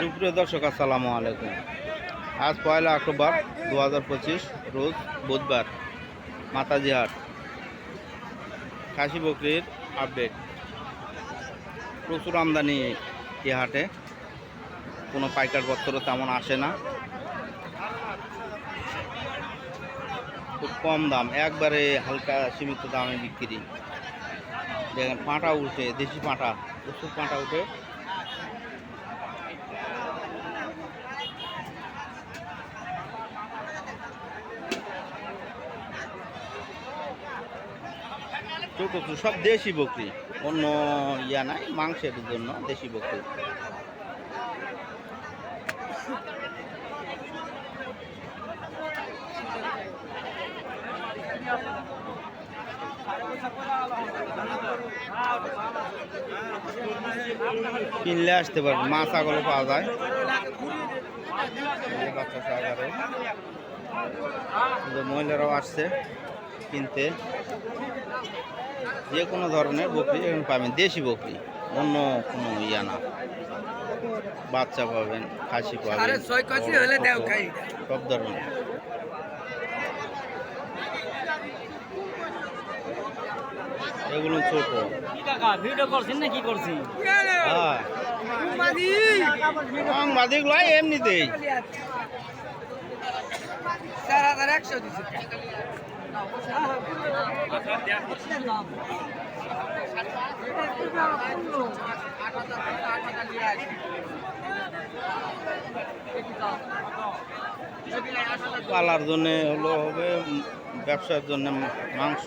সুপ্রিয় দর্শক, আসসালামু আলাইকুম। আজ পয়লা অক্টোবর দু হাজার পঁচিশ, রোজ বুধবার, মাতাজি হাট। খাসি বকরির আপডেট প্রচুর আমদানি এ হাটে। কোনো পাইকার পত্র তেমন আসে না। খুব কম দাম। একবারে হালকা সীমিত দামে বিক্রি। দেখেন, পাঁটা উঠে, দেশি পাঁটা, প্রচুর পাঁটা উঠে। ছোট সব দেশি বকরি। অন্য ইয়া নাই, মাংসের জন্য দেশি বকরি। কিনলে আসতে পারবে মাছ ছাগলও পাওয়া যায়। বাচ্চা কিন্তু মহিলারাও আসছে। কিনতে যে কোনো ধরনের বকরি এখানে পাবেন দেশি বকরি অন্য কোনো ইয়া না। বাচ্চা পাবেন খাসি পাবেন। সব ধরনের। এগুলো ছোট। ভিডিও করছেন না কি করছি হ্যাঁ এমনিতেই। চার হাজার একশো দিচ্ছে পালার জন্য হলো হবে ব্যবসার জন্য মাংস।